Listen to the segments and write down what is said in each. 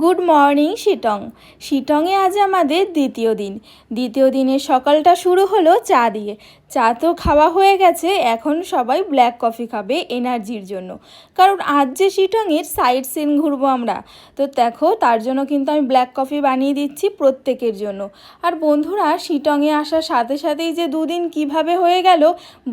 Good morning, Sittong. শিটংয়ে আজ আমাদের দ্বিতীয় দিন। দ্বিতীয় দিনের সকালটা শুরু হলো চা দিয়ে। চা তো খাওয়া হয়ে গেছে, এখন সবাই ব্ল্যাক কফি খাবে এনার্জির জন্য। কারণ আজ যে শিটংয়ের সাইড সিন ঘুরবো আমরা, তো দেখো, তার জন্য কিন্তু আমি ব্ল্যাক কফি বানিয়ে দিচ্ছি প্রত্যেকের জন্য। আর বন্ধুরা, শিটংয়ে আসার সাথে সাথেই যে দুদিন কীভাবে হয়ে গেল,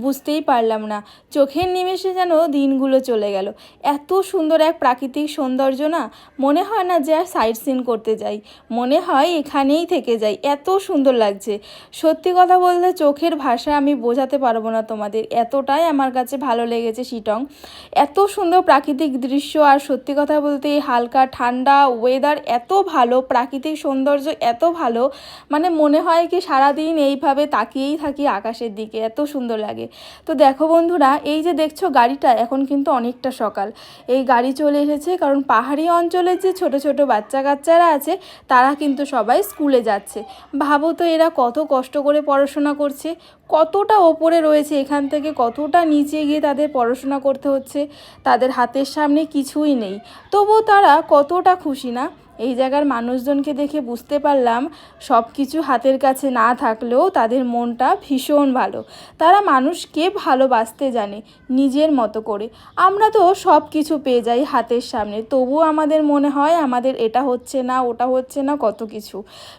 বুঝতেই পারলাম না। চোখের নিমেষে যেন দিনগুলো চলে গেল। এত সুন্দর এক প্রাকৃতিক সৌন্দর্য না, মনে হয় না যে আর সাইড সিন করতে যাই। মনে হয় এখানেই থেকে যাই। এত সুন্দর লাগছে। সত্যি কথা বলতে চোখের ভাষা আমি বোঝাতে পারব না তোমাদের। এতটাই আমার কাছে ভালো লেগেছে শিটং। এত সুন্দর প্রাকৃতিক দৃশ্য আর সত্যি কথা বলতে এই হালকা ঠান্ডা ওয়েদার এত ভালো প্রাকৃতিক সৌন্দর্য, এত ভালো। মানে মনে হয় কি সারাদিন এইভাবে তাকিয়েই থাকি আকাশের দিকে। এত সুন্দর লাগে। তো দেখো বন্ধুরা, এই যে দেখছ গাড়িটা, এখন কিন্তু অনেকটা সকাল। এই গাড়ি চলে এসেছে কারণ পাহাড়ি অঞ্চলের যে ছোট ছোট বাচ্চা কাচ্চারা আছে, তারা কিন্তু সবাই স্কুলে যাচ্ছে। ভাবো তো এরা কত কষ্ট করে পড়াশোনা করছে, কতটা ওপরে রয়েছে এখান থেকে, কতটা নিচে গিয়ে তাদের পড়াশোনা করতে হচ্ছে, তাদের হাতের সামনে কিছুই নেই। তবুও তারা কতটা খুশি না? এই জায়গার মানুষজনকে দেখে বুঝতে পারলাম সব কিছু হাতের কাছে না থাকলেও তাদের মনটা ভীষণ ভালো। তারা মানুষকে ভালোবাসতে জানে নিজের মতো করে। আমরা তো সব কিছু পেয়ে যাই হাতের সামনে। তবুও আমাদের মনে হয় আমাদের এটা হচ্ছে না, ওটা হচ্ছে না, কত কিছু।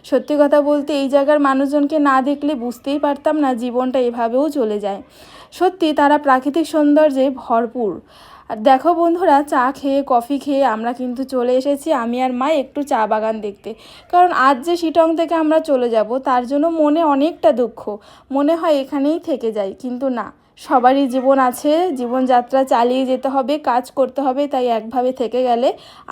সত্যি কথা বলতে এই জায়গার মানুষজনকে না দেখলে বুঝতেই পারতাম না জীবনটা এভাবেও চলে যায়। সত্যি তারা প্রাকৃতিক সৌন্দর্যে ভরপুর। আর দেখো বন্ধুরা, চা খেয়ে, কফি খেয়ে আমরা কিন্তু চলে এসেছি আমি আর মা একটু চা বাগান দেখতে। কারণ আজ যে শিটং থেকে আমরা চলে যাব, তার জন্য মনে অনেকটা দুঃখ। মনে হয় এখানেই থেকে যাই, কিন্তু না। সবারই জীবন আছে, জীবনযাত্রা চালিয়ে যেতে হবে, কাজ করতে হবে, তাই একভাবে থেকে গেলে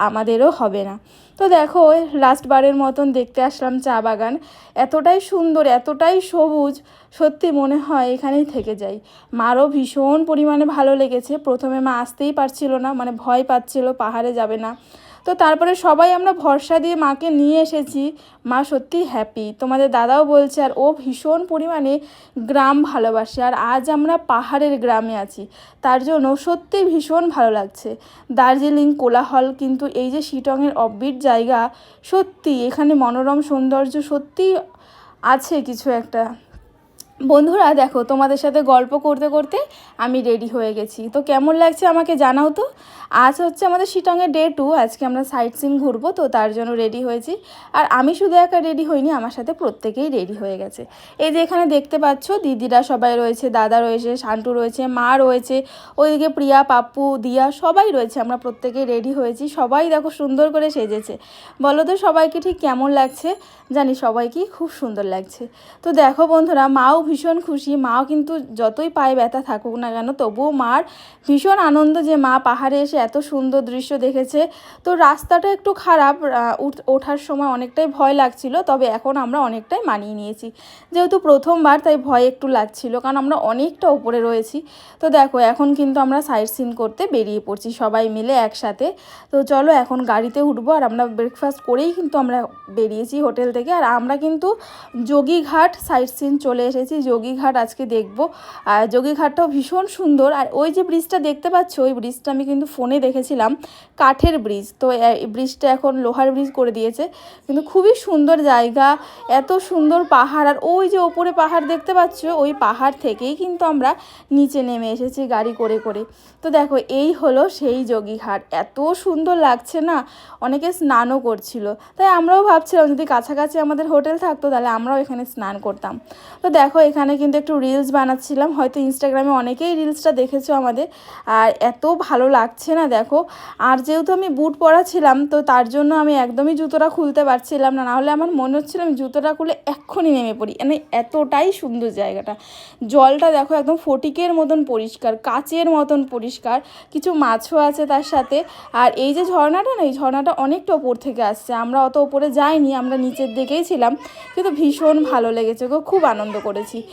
আমাদেরও হবে না। তো দেখো লাস্টবারের মতন দেখতে আসলাম চা বাগান। এতটাই সুন্দর, এতটাই সবুজ, সত্যি মনে হয় এখানেই থেকে যাই। মারও ভীষণ পরিমাণে ভালো লেগেছে। প্রথমে মা আসতেই পারছিল না মানে ভয় পাচ্ছিল, পাহাড়ে যাবে না। তো তারপরে সবাই আমরা ভরসা দিয়ে মাকে নিয়ে এসেছি। মা সত্যি হ্যাপি তোমাদের দাদাও বলছে, আর ও ভীষণ পরিমাণে গ্রাম ভালোবাসে। আর আজ আমরা পাহাড়ের গ্রামে আছি। তার জন্য সত্যি ভীষণ ভালো লাগছে। দার্জিলিং, কোলাহল, কিন্তু এই যে শিটংয়ের অব্বিট জায়গা সত্যি এখানে মনোরম সৌন্দর্য সত্যি আছে কিছু একটা। বন্ধুরা, দেখো, তোমাদের সাথে গল্প করতে করতে আমি রেডি হয়ে গেছি। তো কেমন লাগছে আমাকে জানাও তো। আজ হচ্ছে আমাদের শিটংয়ের ডে টু, আজকে আমরা সাইট সিন ঘুরবো, তো তার জন্য রেডি হয়েছি। আর আমি শুধু একা রেডি হইনি, আমার সাথে প্রত্যেকেই রেডি হয়ে গেছে। এই যে এখানে দেখতে পাচ্ছ, দিদিরা সবাই রয়েছে, দাদা রয়েছে, শান্টু রয়েছে, মা রয়েছে, ওইদিকে প্রিয়া, পাপ্পু, দিয়া সবাই রয়েছে, আমরা প্রত্যেকেই রেডি হয়েছি। সবাই দেখো সুন্দর করে সেজেছে। বলো তো, সবাইকে ঠিক কেমন লাগছে? জানি সবাইকেই খুব সুন্দর লাগছে। তো দেখো বন্ধুরা, মাও ভীষণ খুশি। মাও কিন্তু যতই পায়ে ব্যথা থাকুক না কেন, তবুও মার ভীষণ আনন্দ যে মা পাহাড়ে এসে এত সুন্দর দৃশ্য দেখেছে। তো রাস্তাটা একটু খারাপ ওঠার সময় অনেকটাই ভয় লাগছিল, তবে এখন আমরা অনেকটাই মানিয়ে নিয়েছি। যেহেতু প্রথমবার, তাই ভয় একটু লাগছিল, কারণ আমরা অনেকটা উপরে রয়েছি। তো দেখো, এখন কিন্তু আমরা সাইড সিন করতে বেরিয়ে পড়ছি, সবাই মিলে একসাথে। তো চলো, এখন গাড়িতে উঠবো, আর আমরা ব্রেকফাস্ট করেই কিন্তু আমরা বেরিয়েছি হোটেল থেকে। আর আমরা কিন্তু যোগীঘাট সাইড সিন চলে এসেছি যোগীঘাট আজকে দেখব। আর যোগীঘাটটাও ভীষণ সুন্দর। আর ওই যে ব্রিজটা দেখতে পাচ্ছ, ওই ব্রিজটা আমি কিন্তু ফোনে দেখেছিলাম, কাঠের ব্রিজ। তো এই ব্রিজটা এখন লোহার ব্রিজ করে দিয়েছে। কিন্তু খুবই সুন্দর জায়গা, এত সুন্দর পাহাড়। আর ওই যে ওপরে পাহাড় দেখতে পাচ্ছ, ওই পাহাড় থেকেই কিন্তু আমরা নিচে নেমে এসেছি গাড়ি করে করে। তো দেখো, এই হলো সেই যোগীঘাট। এত সুন্দর লাগছে না? অনেকে স্নানও করছিল। তাই আমরাও ভাবছিলাম, যদি কাছাকাছি আমাদের হোটেল থাকতো, তাহলে আমরাও এখানে স্নান করতাম। তো দেখো এখানে কিন্তু একটু রিলস বানাচ্ছিলাম। হয়তো ইনস্টাগ্রামে অনেকেই রিলসটা দেখেছ আমাদের। আর এত ভালো লাগছে না, দেখো। আর যেহেতু আমি বুট পরা ছিলাম, তো তার জন্য আমি একদমই জুতোটা খুলতে পারছিলাম না। নাহলে আমার মনে হচ্ছিল আমি জুতোটা খুলে এক্ষুনি নেমে পড়ি। মানে এতটাই সুন্দর জায়গাটা। জলটা দেখো একদম ফটিকের মতন পরিষ্কার, কাচের মতন পরিষ্কার। কিছু মাছও আছে তার সাথে। আর এই যে ঝর্ণাটা না, এই ঝর্ণাটা অনেকটা ওপর থেকে আসছে। আমরা অত ওপরে যাইনি, আমরা নিচের দিকেই ছিলাম। কিন্তু ভীষণ ভালো লেগেছে খুব আনন্দ করেছি। assim,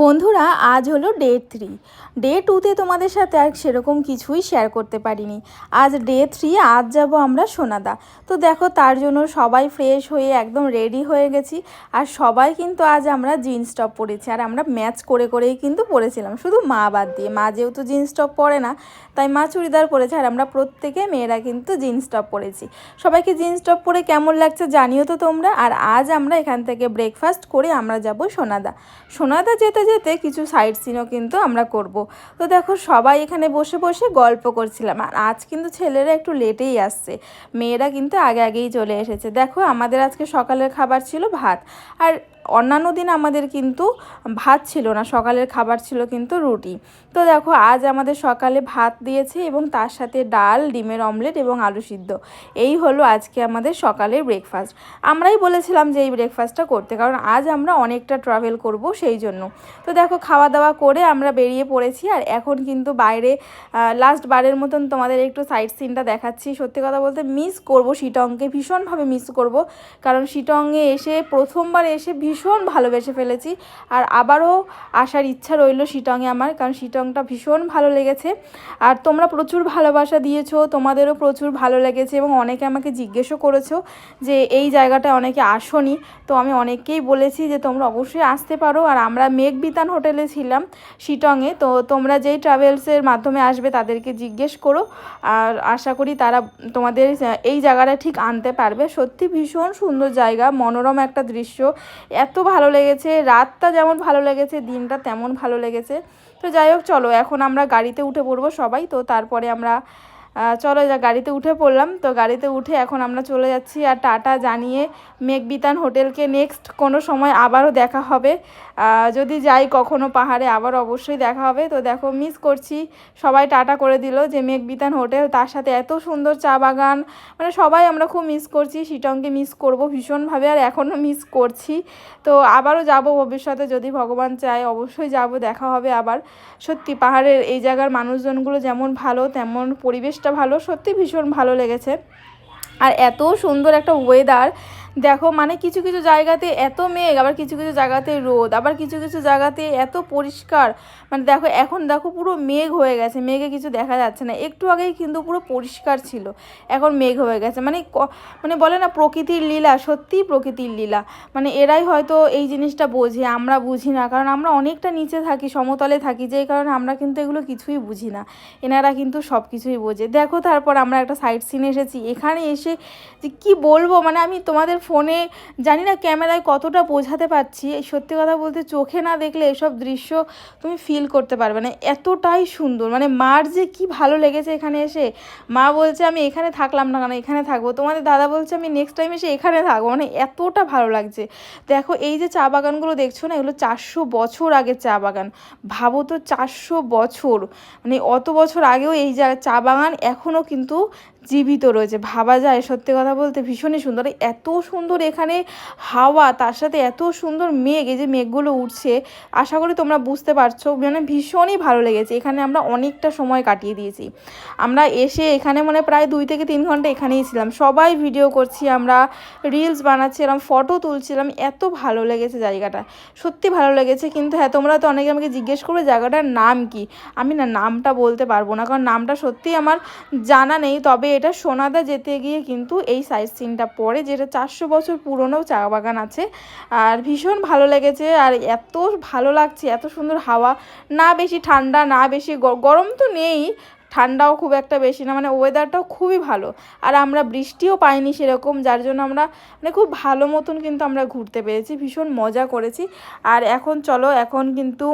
বন্ধুরা, আজ হলো ডে থ্রি ডে টুতে তোমাদের সাথে আর সেরকম কিছুই শেয়ার করতে পারিনি। আজ ডে থ্রি আজ যাব আমরা সোনাদা। তো দেখো, তার জন্য সবাই ফ্রেশ হয়ে একদম রেডি হয়ে গেছি। আর সবাই কিন্তু আজ আমরা জিন্স টপ পরেছি। আর আমরা ম্যাচ করে করেই কিন্তু পরেছিলাম। শুধু মা বাদ দিয়ে। মা যেহেতু জিন্স টপ পরে না, তাই মা চুড়িদার পরেছে। আর আমরা প্রত্যেকে মেয়েরা কিন্তু জিন্স টপ পরেছি। সবাইকে জিন্স টপ পরে কেমন লাগছে জানিও তো তোমরা। আর আজ আমরা এখান থেকে ব্রেকফাস্ট করে আমরা যাব সোনাদা। সোনাদা যেতে যেতে কিছু সাইড সিনও কিন্তু আমরা করব। তো দেখো সবাই এখানে বসে বসে গল্প করছিলাম। আর আজ কিন্তু ছেলেরা একটু লেটেই আসছে। মেয়েরা কিন্তু আগে আগেই চলে এসেছে। দেখো আমাদের আজকে সকালের খাবার ছিল ভাত। আর অন্যান্য দিন আমাদের কিন্তু ভাত ছিল না, সকালের খাবার ছিল কিন্তু রুটি। তো দেখো, আজ আমাদের সকালে ভাত দিয়েছে এবং তার সাথে ডাল, ডিমের অমলেট এবং আলু সিদ্ধ। এই হলো আজকে আমাদের সকালের ব্রেকফাস্ট আমরাই বলেছিলাম যে এই ব্রেকফাস্টটা করতে, কারণ আজ আমরা অনেকটা ট্রাভেল করব সেই জন্য। তো দেখো খাওয়া দাওয়া করে আমরা বেরিয়ে পড়েছি আর এখন কিন্তু বাইরে লাস্ট বারের মতন তোমাদের একটু সাইড সিনটা দেখাচ্ছি। সত্যি কথা বলতে মিস করব শিটংকে, ভীষণভাবে মিস করব। কারণ শিটংয়ে এসে প্রথমবার এসে ভীষণ ভালোবেসে ফেলেছি। আর আবারও আসার ইচ্ছা রইল শিটংয়ে আমার, কারণ শিটংটা ভীষণ ভালো লেগেছে। আর তোমরা প্রচুর ভালোবাসা দিয়েছ, তোমাদেরও প্রচুর ভালো লেগেছে এবং অনেকে আমাকে জিজ্ঞেসও করেছ যে এই জায়গাটায় অনেকে আসনি। তো আমি অনেককেই বলেছি যে তোমরা অবশ্যই আসতে পারো। আর আমরা মেঘবিতান হোটেলে ছিলাম শিটংয়ে, তো তোমরা যেই ট্রাভেলসের মাধ্যমে আসবে তাদেরকে জিজ্ঞেস করো। আর আশা করি তারা তোমাদের এই জায়গাটা ঠিক আনতে পারবে। সত্যি ভীষণ সুন্দর জায়গা, মনোরম একটা দৃশ্য। এত ভালো লেগেছে, রাতটা যেমন ভালো লেগেছে, দিনটা তেমন ভালো লেগেছে। তো যাই হোক, চলো, এখন আমরা গাড়িতে উঠে পড়ব সবাই। তো তারপরে আমরা চলো যা গাড়িতে উঠে পড়লাম। তো গাড়িতে উঠে এখন আমরা চলে যাচ্ছি আর টাটা জানিয়ে মেঘবিতান হোটেলকে নেক্সট কোনো সময় আবারও দেখা হবে। যদি যাই কখনো পাহাড়ে, আবার অবশ্যই দেখা হবে। তো দেখো মিস করছি। সবাই টাটা করে দিল যে মেঘবিতান হোটেল, তার সাথে এত সুন্দর চা বাগান। মানে সবাই আমরা খুব মিস করছি, শিটংকে মিস করব ভীষণভাবে, আর এখনও মিস করছি। তো আবারও যাব ভবিষ্যতে, যদি ভগবান চায়, অবশ্যই যাব, দেখা হবে আবার। সত্যি, পাহাড়ের এই জায়গার মানুষজনগুলো যেমন ভালো, তেমন পরিবেশটা ভালো, সত্যি ভীষণ ভালো লেগেছে। আর এত সুন্দর একটা ওয়েদার দেখো মানে কিছু কিছু জায়গাতে এত মেঘ, আবার কিছু কিছু জায়গাতে রোদ, আবার কিছু কিছু জায়গাতে এত পরিষ্কার। মানে দেখো, এখন দেখো পুরো মেঘ হয়ে গেছে, মেঘে কিছু দেখা যাচ্ছে না। একটু আগেই কিন্তু পুরো পরিষ্কার ছিল, এখন মেঘ হয়ে গেছে। মানে মানে বলে না, প্রকৃতির লীলা, সত্যিই প্রকৃতির লীলা। মানে এরাই হয়তো এই জিনিসটা বোঝে, আমরা বুঝি না, কারণ আমরা অনেকটা নিচে থাকি, সমতলে থাকি, যেই কারণে আমরা কিন্তু এগুলো কিছুই বুঝি না। এনারা কিন্তু সব কিছুই বোঝে। দেখো, তারপর আমরা একটা সাইড সিন এসেছি, এখানে এসে যে কী বলব মানে আমি তোমাদের ফোনে জানি না ক্যামেরায় কতটা বোঝাতে পারছি, এই সত্যি কথা বলতে চোখে না দেখলে এসব দৃশ্য তুমি ফিল করতে পারবে না। এতটাই সুন্দর মানে মার যে কি ভালো লেগেছে এখানে এসে, মা বলছে আমি এখানে থাকলাম না কেন, এখানে থাকব। তোমাদের দাদা বলছে আমি নেক্সট টাইম এসে এখানে থাকব মানে এতটা ভালো লাগছে। দেখো এই যে চা বাগানগুলো দেখছ না, এগুলো চারশো বছর আগের চা বাগান। ভাবো তো চারশো বছর মানে অত বছর আগেও এই চা বাগান এখনও কিন্তু জীবিত রয়েছে। ভাবা যায়, সত্যি কথা বলতে ভীষণই সুন্দর। এত সুন্দর এখানে হাওয়া, তার সাথে এত সুন্দর মেঘ, এই যে মেঘগুলো উঠছে, আশা করি তোমরা বুঝতে পারছ মানে ভীষণই ভালো লেগেছে। এখানে আমরা অনেকটা সময় কাটিয়ে দিয়েছি। আমরা এসে এখানে মানে প্রায় দুই থেকে তিন ঘণ্টা এখানেই ছিলাম। সবাই ভিডিও করছি, আমরা রিলস বানাচ্ছিলাম ফটো তুলছিলাম। এত ভালো লেগেছে জায়গাটা। সত্যি ভালো লেগেছে, কিন্তু হ্যাঁ তোমরা তো অনেকে আমাকে জিজ্ঞেস করবে, জায়গাটার নাম কি? আমি না, নামটা বলতে পারব না, কারণ নামটা সত্যি আমার জানা নেই। তবে এটা সোনাদা যেতে গিয়ে কিন্তু এই সাইড সিনটা পড়ে, যেটা চারশো বছর পুরনো চা বাগান আছে। আর ভীষণ ভালো লেগেছে, আর এত ভালো লাগছে, এত সুন্দর হাওয়া। না বেশি ঠান্ডা, না বেশি গরম তো নেই, ঠান্ডাও খুব একটা বেশি না মানে ওয়েদারটাও খুবই ভালো। আর আমরা বৃষ্টিও পাইনি সেরকম, যার জন্য আমরা মানে খুব ভালো মতন কিন্তু আমরা ঘুরতে পেরেছি, ভীষণ মজা করেছি। আর এখন চলো, এখন কিন্তু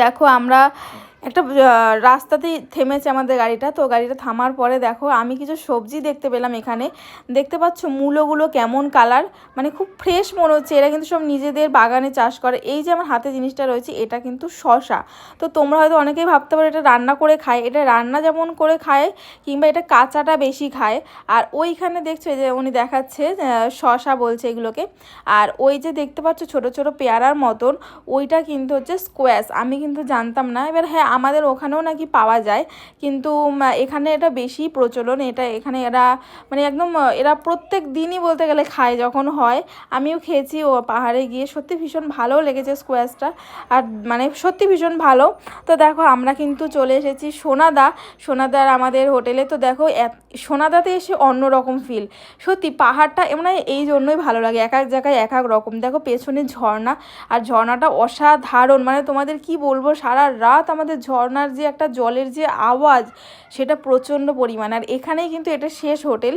দেখো আমরা একটা রাস্তাতেই থেমেছে আমাদের গাড়িটা। তো গাড়িটা থামার পরে দেখো, আমি কিছু সবজি দেখতে পেলাম এখানে। দেখতে পাচ্ছ মূলোগুলো কেমন কালার মানে খুব ফ্রেশ মনে হচ্ছে। এরা কিন্তু সব নিজেদের বাগানে চাষ করে। এই যে আমার হাতে জিনিসটা রয়েছে, এটা কিন্তু শশা তো তোমরা হয়তো অনেকেই ভাবতে পারো, এটা রান্না করে খায়। এটা রান্না যেমন করে খায়, কিংবা এটা কাঁচাটা বেশি খায়। আর ওইখানে দেখছ যে উনি দেখাচ্ছে শশা বলছে এগুলোকে। আর ওই যে দেখতে পাচ্ছ ছোট ছোট পেয়ারার মতন, ওইটা কিন্তু হচ্ছে স্কোয়াশ আমি কিন্তু জানতাম না। এবার হ্যাঁ আমাদের ওখানেও নাকি পাওয়া যায়। কিন্তু এখানে এটা বেশি প্রচলন। এটা এখানে এরা মানে একদম, এরা প্রত্যেক দিনই বলতে গেলে খায় যখন হয়। আমিও খেয়েছি, ও পাহাড়ে গিয়ে সত্যি ভীষণ ভালো লেগেছে স্কোয়াশটা আর মানে সত্যি ভীষণ ভালো। তো দেখো, আমরা কিন্তু চলে এসেছি সোনাদা। সোনাদার আমাদের হোটেলে। তো দেখো সোনাদাতে এসে অন্য রকম ফিল সত্যি, পাহাড়টা হয় এই জন্যই ভালো লাগে। এক এক জায়গায় এক এক রকম। দেখো, পেছনে ঝর্ণা। আর ঝর্ণাটা অসাধারণ। মানে তোমাদের কি বলব, সারা রাত আমাদের ঝর্ণার যে একটা জলের যে আওয়াজ, সেটা প্রচণ্ড পরিমাণ। আর এখানেই কিন্তু এটা শেষ হোটেল।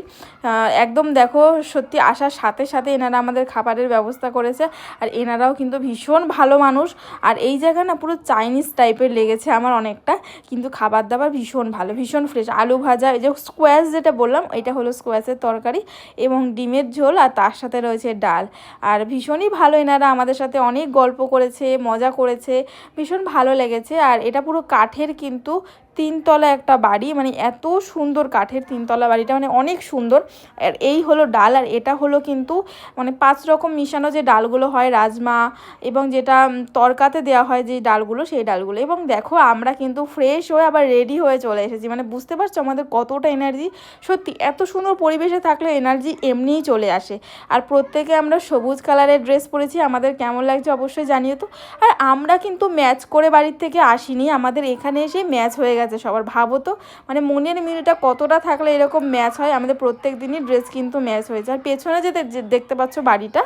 একদম দেখো, সত্যি আসার সাথে সাথে এনারা আমাদের খাবারের ব্যবস্থা করেছে। আর এনারাও কিন্তু ভীষণ ভালো মানুষ। আর এই জায়গা না পুরো চাইনিজ টাইপের লেগেছে আমার অনেকটা। কিন্তু খাবার দাবার ভীষণ ভালো, ভীষণ ফ্রেশ আলু ভাজা, এই যে স্কোয়াশ যেটা বললাম, এটা হলো স্কোয়াশের তরকারি এবং ডিমের ঝোল আর তার সাথে রয়েছে ডাল। আর ভীষণই ভালো এনারা আমাদের সাথে অনেক গল্প করেছে, মজা করেছে, ভীষণ ভালো লেগেছে। আর এটা পুরো কাঠের কিন্তু তিনতলা একটা বাড়ি মানে এত সুন্দর কাঠের তিনতলা বাড়িটা মানে অনেক সুন্দর। আর এই হলো ডাল, আর এটা হলো কিন্তু মানে পাঁচ রকম মিশানো যে ডালগুলো হয়, রাজমা এবং যেটা তরকাতে দেওয়া হয় যে ডালগুলো, সেই ডালগুলো। এবং দেখো, আমরা কিন্তু ফ্রেশ হয়ে আবার রেডি হয়ে চলে এসেছি। মানে বুঝতে পারছ আমাদের কতটা এনার্জি সত্যি, এত সুন্দর পরিবেশে থাকলে এনার্জি এমনিই চলে আসে। আর প্রত্যেকে আমরা সবুজ কালারের ড্রেস পরেছি, আমাদের কেমন লাগছে অবশ্যই জানিয়ে তো। আর আমরা কিন্তু ম্যাচ করে বাড়ির থেকে আসিনি, আমাদের এখানে এসে ম্যাচ হয়ে গেছে। সবার ভাবো তো। মানে মনের মিলটা কতটা থাকলে এরকম ম্যাচ হয়? আমাদের প্রত্যেক দিনই ড্রেস কিন্তু ম্যাচ হয়েছে। আর পেছনে যেতে, যে দেখতে পাচ্ছ বাড়িটা,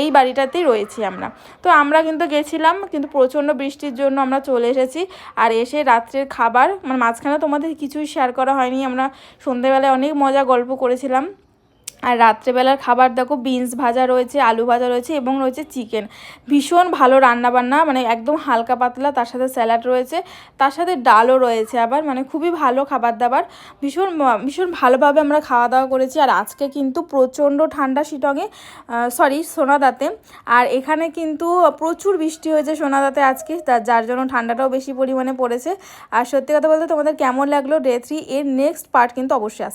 এই বাড়িটাতেই রয়েছি আমরা। তো আমরা কিন্তু গেছিলাম, কিন্তু প্রচণ্ড বৃষ্টির জন্য আমরা চলে এসেছি। আর এসে রাত্রের খাবার মানে মাঝখানে তোমাদের কিছুই শেয়ার করা হয়নি। আমরা সন্ধেবেলায় অনেক মজা গল্প করেছিলাম। আর রাত্রেবেলার খাবার দেখো বিনস ভাজা রয়েছে, আলু ভাজা রয়েছে এবং রয়েছে চিকেন ভীষণ ভালো রান্নাবান্না মানে একদম হালকা পাতলা, তার সাথে স্যালাড রয়েছে, তার সাথে ডালও রয়েছে আবার মানে খুবই ভালো খাবার দাবার। ভীষণ ভীষণ ভালোভাবে আমরা খাওয়া দাওয়া করেছি আর আজকে কিন্তু প্রচণ্ড ঠান্ডা শিটংয়ে সরি সোনাদাতে। আর এখানে কিন্তু প্রচুর বৃষ্টি হয়েছে সোনাদাতে আজকে যার জন্য ঠান্ডাটাও বেশি পরিমাণে পড়েছে। আর সত্যি কথা বলতে তোমাদের কেমন লাগল ডে থ্রি এর নেক্সট পার্ট কিন্তু অবশ্যই আসছে